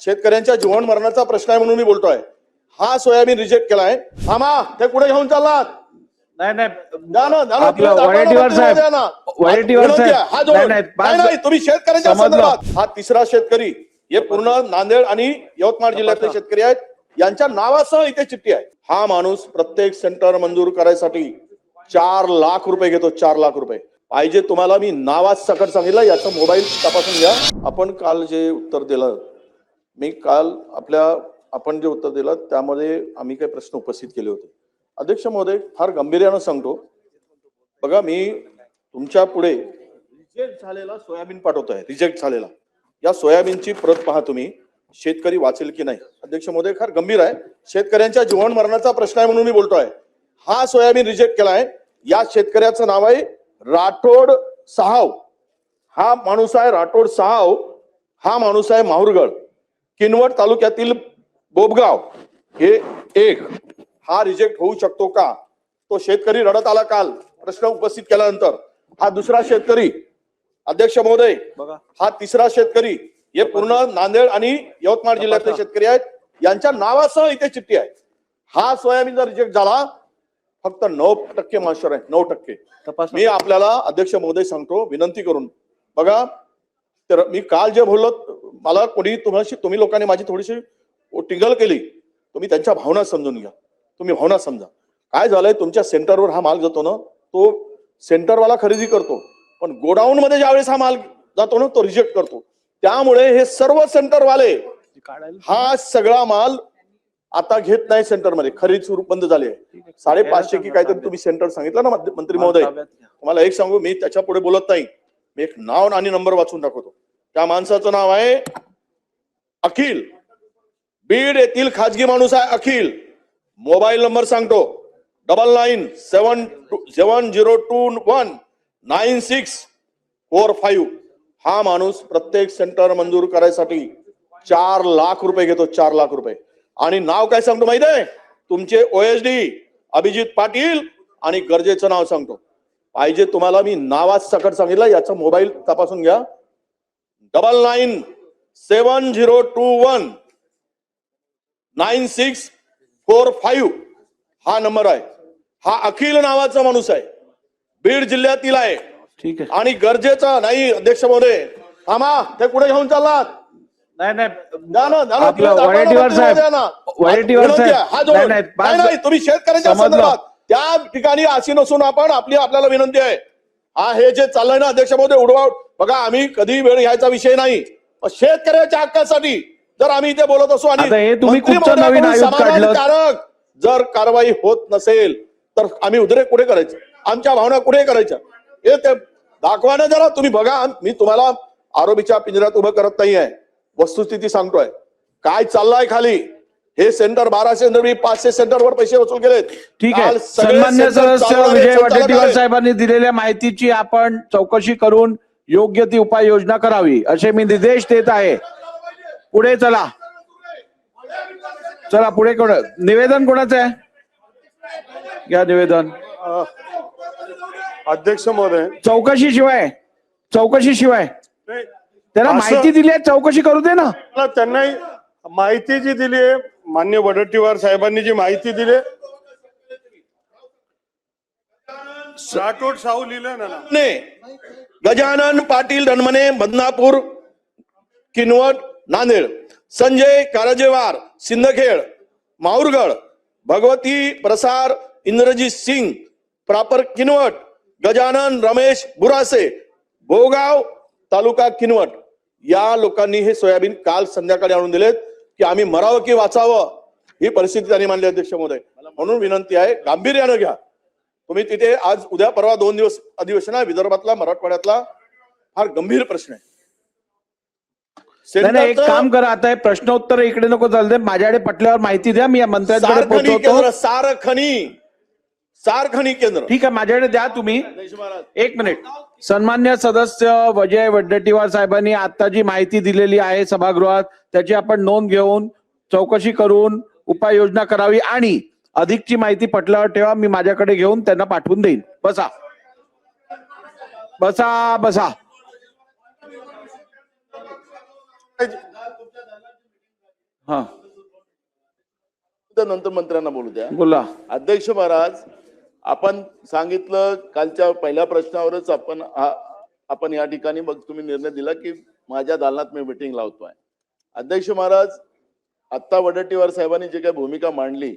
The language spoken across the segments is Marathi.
शेतकऱ्यांच्या जीवन मरणाचा प्रश्न आहे म्हणून मी बोलतोय. हा सोयाबीन रिजेक्ट केलाय. थांबा ते कुठे घेऊन चाललात. नाही नाही. हा तुम्ही शेतकऱ्यांच्या. संदर्भात. हा तिसरा शेतकरी हे पूर्ण नांदेड आणि यवतमाळ जिल्ह्यातले शेतकरी आहेत. यांच्या नावासह इथे चिठ्ठी आहे. हा माणूस प्रत्येक सेंटर मंजूर करायसाठी चार लाख रुपये घेतो चार लाख रुपये. पाहिजे तुम्हाला मी नावात सकट सांगितलं याचा मोबाईल तपासून घ्या. आपण काल जे उत्तर दिलं मी काल आपल्या आपण जे उत्तर दिलं त्यामध्ये आम्ही काही प्रश्न उपस्थित केले होते. अध्यक्ष महोदय फार गांभीर्यानं सांगतो. बघा मी तुमच्यापुढे रिजेक्ट झालेला सोयाबीन पाठवतोय रिजेक्ट झालेला. या सोयाबीनची प्रत पहा तुम्ही शेतकरी वाचेल की नाही? अध्यक्ष महोदय फार गंभीर आहे. शेतकऱ्यांच्या जीवन मरणाचा प्रश्न आहे म्हणून मी बोलतोय. हा सोयाबीन रिजेक्ट केला आहे या शेतकऱ्याचं नाव आहे राठोड सहाव. हा माणूस आहे राठोड सहाव. हा माणूस आहे माहुरगड. किनवट तालुक्यातील बोबगाव हे एक हा रिजेक्ट होऊ शकतो का? तो शेतकरी रडत आला काल प्रश्न उपस्थित केल्यानंतर. हा दुसरा शेतकरी अध्यक्ष महोदय बघा. हा तिसरा शेतकरी हे पूर्ण नांदेड आणि यवतमाळ जिल्ह्यातले शेतकरी आहेत. यांच्या नावासह इथे चिठ्ठी आहे. हा सोयाबीन जर रिजेक्ट झाला फक्त नऊ टक्के मास्टर आहे. नऊ टक्के. मी आपल्याला अध्यक्ष महोदय सांगतो विनंती करून. बघा तर मी काल जे बोललो मला कोणी तुम्हाला तुम्ही लोकांनी माझी थोडीशी टिंगल केली तुम्ही त्यांच्या भावना समजून घ्या. तुम्ही भावना समजा. काय झालंय तुमच्या सेंटरवर हा माल जातो ना तो सेंटरवाला खरेदी करतो पण गोडाऊन मध्ये ज्यावेळेस हा माल जातो ना तो रिजेक्ट करतो. त्यामुळे हे सर्व सेंटरवाले हा सगळा माल आता घेत नाही सेंटरमध्ये. खरेदी सुरू बंद झाली आहे. साडेपाचशे की काहीतरी तुम्ही सेंटर सांगितलं ना मंत्री महोदय. तुम्हाला एक सांगू मी त्याच्या पुढे बोलत नाही. मी एक नाव आणि नंबर वाचून दाखवतो. त्या माणसाचं नाव आहे अखिल. बीड येथील खाजगी माणूस आहे अखिल. मोबाईल नंबर सांगतो. Double nine seven two seven zero two one nine six four five. हा माणूस प्रत्येक सेंटर मंजूर करायसाठी चार लाख रुपये घेतो चार लाख रुपये. आणि नाव काय सांगतो माहिती आहे? तुमचे ओएसडी अभिजित पाटील आणि गरजेचं नाव सांगतो. पाहिजे तुम्हाला मी नावात सकट सांगितलं याचा मोबाईल तपासून घ्या. Double nine seven zero two one nine six four five हा नंबर आहे. हा अखिल नावाचा माणूस आहे. बीड जिल्ह्यातील आहे. ठीक आहे. आणि गरजेचा नाही अध्यक्ष महोदय. थांबा ते कुठे घेऊन चाललात. नाही नाही. हा तुम्ही शेतकऱ्यांच्या. संदर्भात. त्या ठिकाणी अशी नसून आपण आपली आपल्याला विनंती आहे. हा हे जे चाललंय ना अध्यक्ष महोदय उडवा बघा आम्ही कधी वेळ घ्यायचा विषय नाही. शेतकऱ्याच्या हक्कासाठी जर आम्ही इथे बोलत असू आणि? समाधानकारक जर कारवाई होत नसेल तर आम्ही उद्रे कुठे करायचं? आमच्या भावना कुठे करायच्या? हे ते दाखवा ना जरा तुम्ही बघा मी तुम्हाला आरोपीच्या पिंजऱ्यात उभं करत नाहीये. वस्तुस्थिती सांगतोय. काय चाललंय खाली? हे सेंटर बाराशे सेंटर मी पाचशे सेंटरवर पैसे वसूल केलेत. ठीक काल आहे सन्मान्य सदस्य विजय वडेट्टीवार. साहेबांनी दिलेल्या माहितीची आपण चौकशी करून योग्य ती उपाययोजना करावी असे मी निर्देश देत आहे. पुढे चला. चला पुढे कोण? निवेदन कोणाचं आहे? घ्या निवेदन. अध्यक्ष महोदय. चौकशी शिवाय चौकशी शिवाय. त्याला माहिती दिली आहे चौकशी करू दे ना. त्यांना माहिती जी दिली आहे मान्य वडट्टीवार साहेबांनी जी माहिती दिली राठोड साहू लिहिलं ना ने. गजानन पाटील धनमने बदनापूर किनवट नांदेड संजय कारजेवार सिंदखेड माऊरगड भगवती प्रसार इंद्रजीत सिंग प्रापर किनवट गजानन रमेश बुरासे भोगाव तालुका किनवट. या लोकांनी हे सोयाबीन काल संध्याकाळी आणून दिलेत. की आम्ही मरावं की वाचावं ही परिस्थिती त्यांनी मांडली अध्यक्ष महोदय म्हणून विनंती आहे गांभीर्यानं घ्या. तुम्ही तिथे आज उद्या परवा दोन दिवस अधिवेशन आहे विदर्भातला मराठवाड्यातला फार गंभीर प्रश्न आहे. नाही एक काम करा आता हे प्रश्नोत्तर इकडे नको चालते माझ्याकडे पटल्यावर माहिती द्या मी या मंत्र्यांकडे सारखणी पोहोचवतो केंद्र सारखणी. सारखणी केंद्र. ठीक आहे माझ्याकडे द्या तुम्ही. एक मिनिट. सन्मान्य सदस्य विजय वड्डेट्टीवार साहेबांनी आता जी माहिती दिलेली आहे सभागृहात त्याची आपण नोंद घेऊन चौकशी करून उपाययोजना करावी आणि अधिकची माहिती पटल्यावर ठेवा मी माझ्याकडे घेऊन त्यांना पाठवून देईन. बसा. बसा बसा. हा. नंतर मंत्र्यांना बोलू द्या. बोला. अध्यक्ष महाराज आपण सांगितलं कालच्या पहिल्या प्रश्नावरच आपण आपण या ठिकाणी मग तुम्ही निर्णय दिला की माझ्या दालनात मी मिटिंग लावतोय. अध्यक्ष महाराज आत्ता वडट्टीवार साहेबांनी जे काही भूमिका मांडली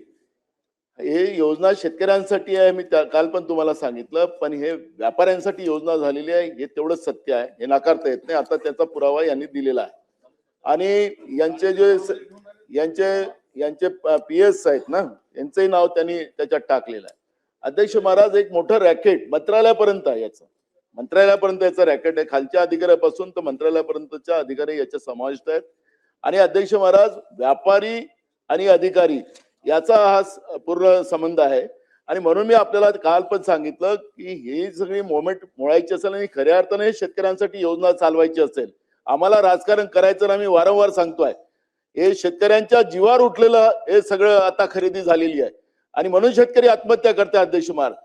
हे योजना शेतकऱ्यांसाठी आहे मी त्या- काल पण तुम्हाला सांगितलं पण हे व्यापाऱ्यांसाठी योजना झालेली आहे हे तेवढंच सत्य आहे हे नाकारता येत नाही आता त्याचा पुरावा यांनी दिलेला आहे. आणि यांचे जे यांचे यांचे पी एस आहेत ना यांचंही नाव त्यांनी त्याच्यात टाकलेलं आहे. अध्यक्ष महाराज एक मोठं रॅकेट मंत्रालयापर्यंत आहे याचं. मंत्रालयापर्यंत याचं रॅकेट आहे. खालच्या अधिकाऱ्यापासून तर मंत्रालयापर्यंतच्या अधिकारी याच्यात समाविष्ट आहेत. आणि अध्यक्ष महाराज व्यापारी आणि अधिकारी याचा हा पूर्ण संबंध आहे. आणि म्हणून मी आपल्याला काल पण सांगितलं की ही सगळी मोमेंट मोळायची असेल आणि खऱ्या अर्थाने शेतकऱ्यांसाठी योजना चालवायची असेल. आम्हाला राजकारण करायचं ना मी वारंवार सांगतोय. हे शेतकऱ्यांच्या जीवावर उठलेलं हे सगळं आता खरेदी झालेली आहे. आणि म्हणून शेतकरी आत्महत्या करते अध्यक्ष महाराज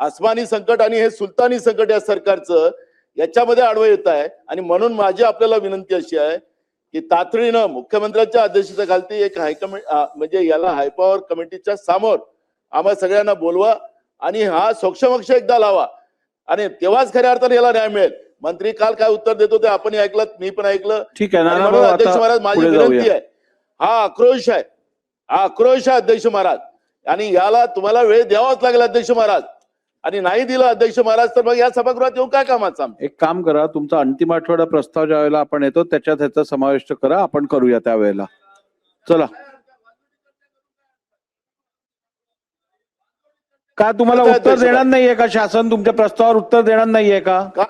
आसमानी संकट आणि हे सुलतानी संकट या सरकारचं याच्यामध्ये आडवं येत आहे. आणि म्हणून माझी आपल्याला विनंती अशी आहे की तातडीनं मुख्यमंत्र्यांच्या अध्यक्षतेखालती एक हायकमी म्हणजे याला हायपॉवर कमिटीच्या समोर आम्हा सगळ्यांना बोलवा आणि हा सोक्षमक्ष एकदा लावा. आणि तेव्हाच खऱ्या अर्थाने याला न्याय मिळेल. मंत्री काल काय उत्तर देतो ते आपण ऐकलं मी पण ऐकलं. ठीक आहे म्हणून अध्यक्ष महाराज माझी विनंती आहे. हा आक्रोश आहे. हा आक्रोश आहे अध्यक्ष महाराज. आणि याला तुम्हाला वेळ द्यावाच लागेल अध्यक्ष महाराज. आणि नाही दिलं अध्यक्ष महाराज तर मग या सभागृहात येऊन काय कामाचं? एक काम करा तुमचा अंतिम आठवडा प्रस्ताव ज्या वेळेला आपण येतो त्याच्यात ह्याचा समाविष्ट करा आपण करूया त्यावेळेला चला. का तुम्हाला उत्तर देणार नाहीये का? शासन तुमच्या प्रस्तावावर उत्तर देणार नाहीये का? का?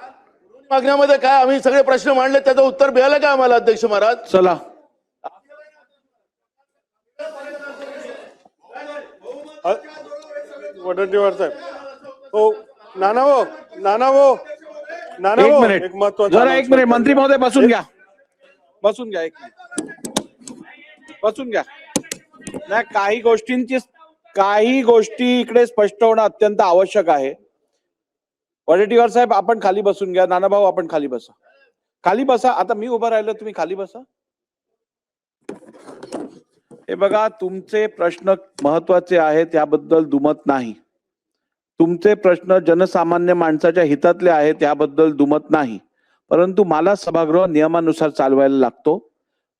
मागण्यामध्ये काय आम्ही सगळे प्रश्न मांडले त्याचं उत्तर मिळालं का आम्हाला अध्यक्ष महाराज? चला. वडट्टीवार साहेब. हो नाना हो नाना हो नाना एक हो मिनिट. एक महत्त्वाचा जरा एक मिनिट. मंत्री महोदय बसून घ्या. बसून घ्या एक मिनिट. बसून घ्या. नाही काही गोष्टींची काही गोष्टी इकडे स्पष्ट होणं अत्यंत आवश्यक आहे. वडेट्टीवार साहेब आपण खाली बसून घ्या. नानाभाऊ आपण खाली बसा. खाली बसा. आता मी उभं राहिलो तुम्ही खाली बसा. हे बघा तुमचे प्रश्न महत्त्वाचे आहेत त्याबद्दल दुमत नाही. तुमचे प्रश्न जनसामान्य माणसाच्या हितातले आहेत त्याबद्दल दुमत नाही. परंतु मला सभागृह नियमानुसार चालवायला लागतो.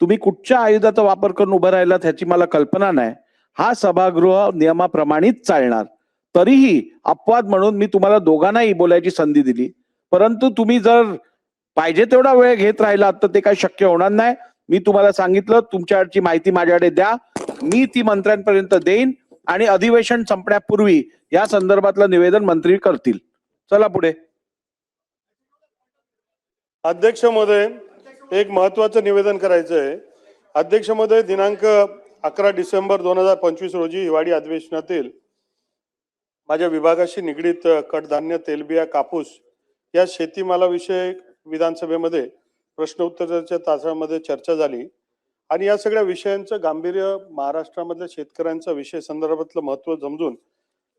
तुम्ही कुठच्या आयुधाचा वापर करून उभं राहिलात ह्याची मला कल्पना नाही. हा सभागृह नियमाप्रमाणेच चालणार. तरीही अपवाद म्हणून मी तुम्हाला दोघांनाही बोलायची संधी दिली. परंतु तुम्ही जर पाहिजे तेवढा वेळ घेत राहिलात तर ते काही शक्य होणार नाही. मी तुम्हाला सांगितलं तुमच्याकडची माहिती माझ्याकडे द्या. मी ती मंत्र्यांपर्यंत देईन आणि अधिवेशन संपण्यापूर्वी या संदर्भातलं निवेदन मंत्री करतील. चला पुढे. अध्यक्ष महोदय एक महत्वाचं निवेदन करायचं आहे. अध्यक्ष महोदय दिनांक अकरा डिसेंबर दोन हजार पंचवीस रोजी हिवाळी अधिवेशनातील माझ्या विभागाशी निगडीत कडधान्य तेलबिया कापूस या शेतीमालाविषयक विधानसभेमध्ये प्रश्न उत्तराच्या तासामध्ये चर्चा झाली. आणि या सगळ्या विषयांचं गांभीर्य महाराष्ट्रामधल्या शेतकऱ्यांचा विषय संदर्भातलं महत्त्व समजून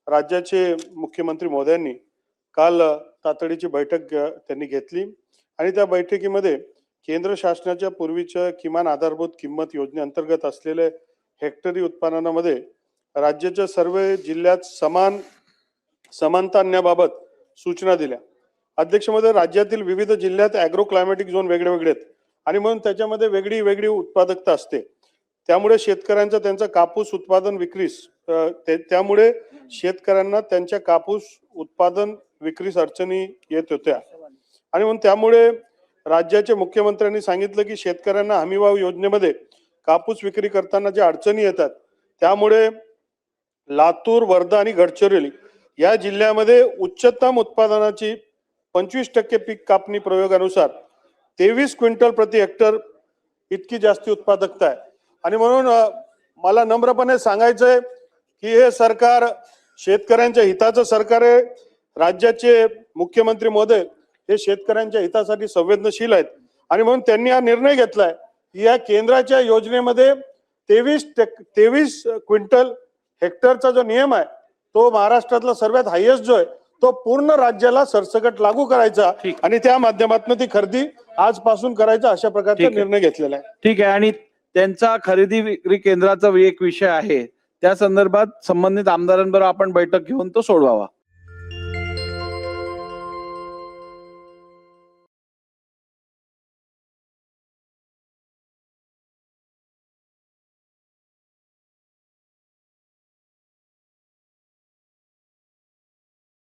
राज्याचे मुख्यमंत्री मोदयांनी काल तातडीची बैठक त्यांनी घेतली. आणि त्या बैठकीमध्ये केंद्र शासनाच्या पूर्वीच्या किमान आधारभूत किंमत योजनेअंतर्गत असलेले हेक्टरी उत्पादनामध्ये राज्याच्या सर्व जिल्ह्यात समान समानता आणण्याबाबत सूचना दिल्या. अध्यक्षमध्ये राज्यातील विविध जिल्ह्यात अॅग्रो क्लायमॅटिक झोन वेगळे वेगळे आहेत. आणि म्हणून त्याच्यामध्ये वेगळी वेगळी उत्पादकता असते. त्यामुळे शेतकऱ्यांचा त्यांचा कापूस उत्पादन विक्रीस ते- त्यामुळे शेतकऱ्यांना त्यांच्या कापूस उत्पादन विक्रीस अडचणी येत होत्या. आणि म्हणून त्यामुळे राज्याचे मुख्यमंत्र्यांनी सांगितलं की शेतकऱ्यांना हमीभाव योजनेमध्ये कापूस विक्री करताना ज्या अडचणी येतात त्यामुळे लातूर वर्धा आणि गडचिरोली या जिल्ह्यामध्ये उच्चतम उत्पादनाची पंचवीस टक्के पीक कापणी प्रयोगानुसार तेवीस क्विंटल प्रति हेक्टर इतकी जास्ती उत्पादकता आहे. आणि म्हणून मला नम्रपणे सांगायचंय की हे सरकार शेतकऱ्यांच्या हिताचं सरकार आहे. राज्याचे मुख्यमंत्री महोदय हे शेतकऱ्यांच्या हितासाठी संवेदनशील आहेत. आणि म्हणून त्यांनी हा निर्णय घेतलाय की या केंद्राच्या योजनेमध्ये तेवीस तेवीस क्विंटल हेक्टरचा जो नियम आहे तो महाराष्ट्रातला सर्वात हायेस्ट जो आहे तो पूर्ण राज्याला सरसकट लागू करायचा. आणि त्या माध्यमातून ती खरेदी आजपासून करायचा अशा प्रकारचा. निर्णय घेतलेला आहे ठीक आहे आणि त्यांचा खरेदी विक्री केंद्राचा एक विषय आहे त्या संदर्भात संबंधित आमदारांबरोबर आपण बैठक घेऊन तो सोडवावा